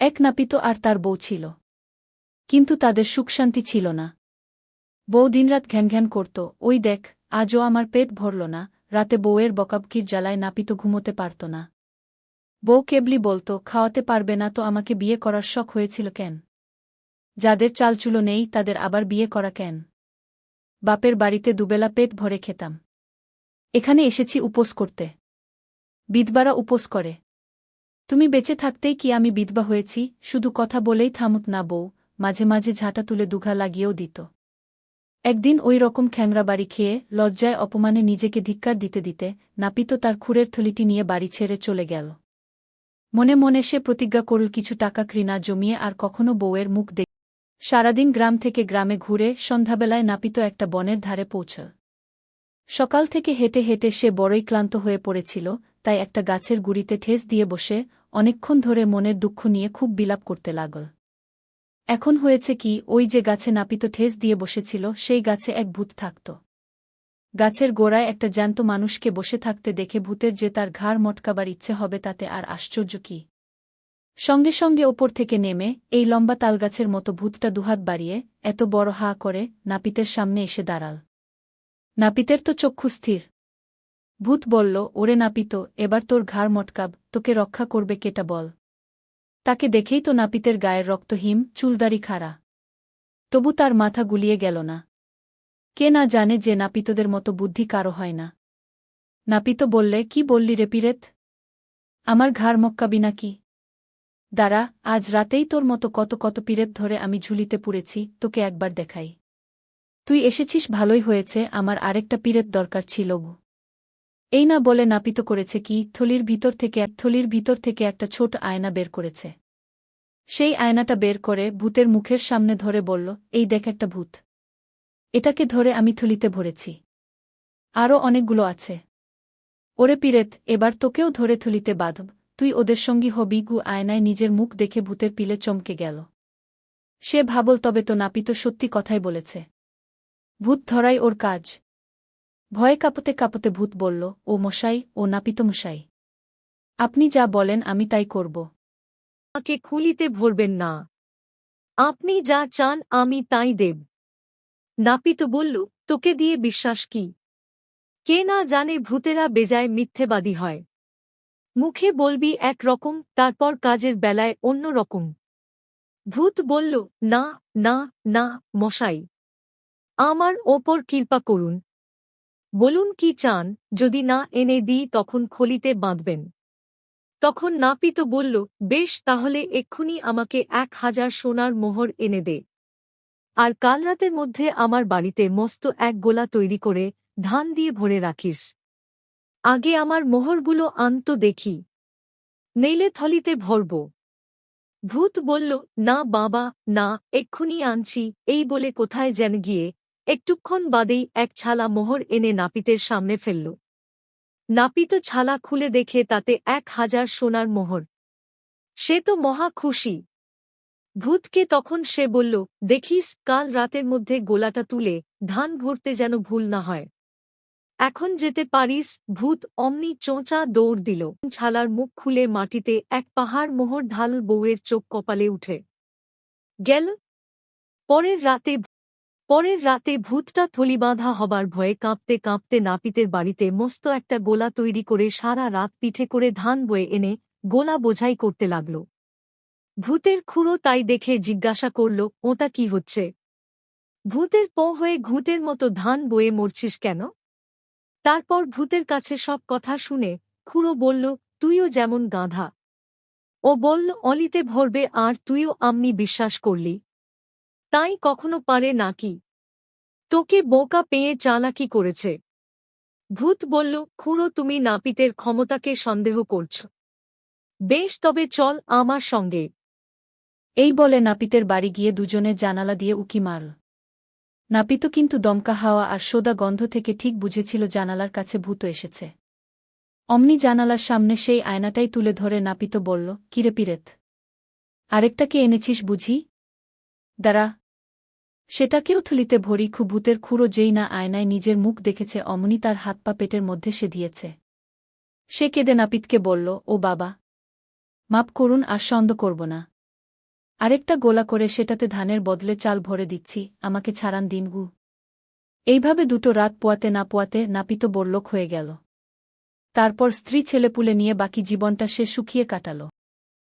এক নাপিত আর তার বউ ছিল। কিন্তু তাদের সুখশান্তি ছিল না। বউ দিনরাত ঘ্যান ঘ্যান করত, ওই দেখ, আজও আমার পেট ভরল না, রাতে বউয়ের বকাবকির জ্বালায় নাপিত ঘুমোতে পারত না। বউ কেবলি বলত, খাওয়াতে পারবে না তো আমাকে বিয়ে করার শখ হয়েছিল কেন? যাদের চালচুলো নেই, তাদের আবার বিয়ে করা কেন? বাপের বাড়িতে দুবেলা পেট ভরে খেতাম। এখানে এসেছি উপোস করতে। বিধবারা উপোস করে। তুমি বেঁচে থাকতেই কি আমি বিধবা হয়েছি? শুধু কথা বলেই থামুত না বউ, মাঝে মাঝে ঝাঁটা তুলে দুঘা লাগিয়েও দিত। একদিন ওই রকম খ্যাংরা বাড়ি খেয়ে লজ্জায় অপমানে নিজেকে ধিক্কার দিতে দিতে নাপিত তার খুরের থলিটি নিয়ে বাড়ি ছেড়ে চলে গেল। মনে মনে সে প্রতিজ্ঞা করল কিছু টাকা ঘৃণা জমিয়ে আর কখনো বউয়ের মুখ দেখ সারাদিন গ্রাম থেকে গ্রামে ঘুরে সন্ধ্যাবেলায় নাপিত একটা বনের ধারে পৌঁছল। সকাল থেকে হেঁটে হেঁটে সে বড়ই ক্লান্ত হয়ে পড়েছিল, তাই একটা গাছের গুড়িতে ঠেস দিয়ে বসে অনেকক্ষণ ধরে মনের দুঃখ নিয়ে খুব বিলাপ করতে লাগল। এখন হয়েছে কি, ওই যে গাছে নাপিত ঠেস দিয়ে বসেছিল, সেই গাছে এক ভূত থাকত। গাছের গোড়ায় একটা জ্যান্ত মানুষকে বসে থাকতে দেখে ভূতের যে তার ঘাড় মটকাবার ইচ্ছে হবে তাতে আর আশ্চর্য কি। সঙ্গে সঙ্গে ওপর থেকে নেমে, এই লম্বা তালগাছের মতো ভূতটা দুহাত বাড়িয়ে, এত বড় হা করে, নাপিতের সামনে এসে দাঁড়াল। নাপিতের তো চক্ষু স্থির ভূত বলল, ওরে নাপিত, এবার তোর ঘাড় মটকাব, তোকে রক্ষা করবে কেটা বল? তাকে দেখেই তো নাপিতের গায়ের রক্তহীম চুলদারি খাড়া। তবু তার মাথা গুলিয়ে গেল না। কে না জানে যে নাপিতদের মতো বুদ্ধি কারও হয় না। নাপিত বললে, কি বললি রে পিরেত? আমার ঘাড় মক্কাবি নাকি? দাঁড়া, আজ রাতেই তোর মতো কত কত পিরেত ধরে আমি ঝুলিতে পুড়েছি, তোকে একবার দেখাই। তুই এসেছিস ভালোই হয়েছে, আমার আরেকটা পিরেত দরকার ছিল গু। এই না বলে নাপিত করেছে কি, থলির ভিতর থেকে এক, থলির ভিতর থেকে একটা ছোট আয়না বের করেছে। সেই আয়নাটা বের করে ভূতের মুখের সামনে ধরে বলল, এই দেখ একটা ভূত। এটাকে ধরে আমি থলিতে ভরেছি। আরও অনেকগুলো আছে। ওরে পিরেত, এবার তোকেও ধরে থলিতে বাঁধব। তুই ওদের সঙ্গী হবি গু আয়নায় নিজের মুখ দেখে ভূতের পিলে চমকে গেল। সে ভাবল, তবে তো নাপিত সত্যি কথাই বলেছে। ভূত ধরাই ওর কাজ। ভয়ে কাঁপতে কাঁপতে ভূত বলল, ও মশাই, ও নাপিত মশাই আপনি যা বলেন, আমি তাই করব। আমাকে খুলিতে ভরবেন না। আপনি যা চান, আমি তাই দেব। নাপিত বলল, তোকে দিয়ে বিশ্বাস কি? কে না জানে ভূতেরা বেজায় মিথ্যেবাদী হয়। মুখে বলবি এক রকম তারপর কাজের বেলায় অন্য রকম ভূত বলল, না না না, মশাই। আমার ওপর কৃপা করুন। বলুন কি চান, যদি না এনে দিই তখন খলিতে বাঁধবেন। তখন নাপিত বলল, বেশ, তাহলে এক্ষুনি আমাকে এক হাজার সোনার মোহর এনে দে। আর কাল রাতের মধ্যে আমার বাড়িতে মস্ত এক গোলা তৈরি করে ধান দিয়ে ভরে রাখিস। আগে আমার মোহরগুলো আনত দেখি। নেইলে থলিতে ভরব। ভূত বলল, না বাবা, না, এক্ষুনি আনছি, এই বলে কোথায় যেন গিয়ে একটুক্ষণ বাদেই এক ছালা মোহর এনে নাপিতের সামনে ফেলল। নাপিত ছালা খুলে দেখে তাতে এক হাজার সোনার মোহর। সে তো মহা খুশি। ভূতকে তখন সে বলল, দেখিস, কাল রাতের মধ্যে গোলাটা তুলে ধান ভরতে যেন ভুল না হয়। এখন যেতে পারিস। ভূত অমনি চোঁচা দৌড় দিল। ছালার মুখ খুলে মাটিতে এক পাহাড় মোহর ঢাল বউয়ের চোখ কপালে উঠে। গেল। পরের রাতে পরের রাতে ভূতটা থলি বাঁধা হবার ভয়ে কাঁপতে কাঁপতে নাপিতের বাড়িতে মস্ত একটা গোলা তৈরি করে সারা রাত পিঠে করে ধান বয়ে এনে গোলা বোঝাই করতে লাগল। ভূতের খুঁড়ো তাই দেখে জিজ্ঞাসা করল, ওটা কি হচ্ছে? ভূতের প হয়ে ঘুঁটের মতো ধান বয়ে মরছিস কেন? তারপর ভূতের কাছে সব কথা শুনে খুঁড়ো বলল, তুইও যেমন গাধা। ও বলল, অলিতে ভরবে, আর তুইও আমনি বিশ্বাস করলি। তাই কখনো পারে নাকি তোকে বোকা পেয়ে চালাকি করেছে। ভূত বলল, খুঁড়ো তুমি নাপিতের ক্ষমতাকে সন্দেহ করছ। বেশ, তবে চল আমার সঙ্গে। এই বলে নাপিতের বাড়ি গিয়ে দুজনে জানালা দিয়ে উকি মারল। নাপিত কিন্তু দমকা হাওয়া আর সোদা গন্ধ থেকে ঠিক বুঝেছিল জানালার কাছে ভূত এসেছে। অমনি জানালার সামনে সেই আয়নাটাই তুলে ধরে নাপিত বলল, কিরে পিরেত আরেকটাকে এনেছিস বুঝি? দাঁড়া সেটাকেও থলিতে ভরি খু ভূতের খুঁড়ো যেই না আয়নায় নিজের মুখ দেখেছে, অমনি তার হাত পা পেটের মধ্যে সে দিয়েছে সে কেঁদে নাপিতকে বলল, ও বাবা, মাপ করুন আর সন্দ করব না। আরেকটা গোলা করে সেটাতে ধানের বদলে চাল ভরে দিচ্ছি, আমাকে ছাড়ান দিনগু এইভাবে দুটো রাত পোয়াতে না পোয়াতে নাপিত বড়লোক হয়ে গেল। তারপর স্ত্রী ছেলেপুলে নিয়ে বাকি জীবনটা সে শুকিয়ে কাটাল।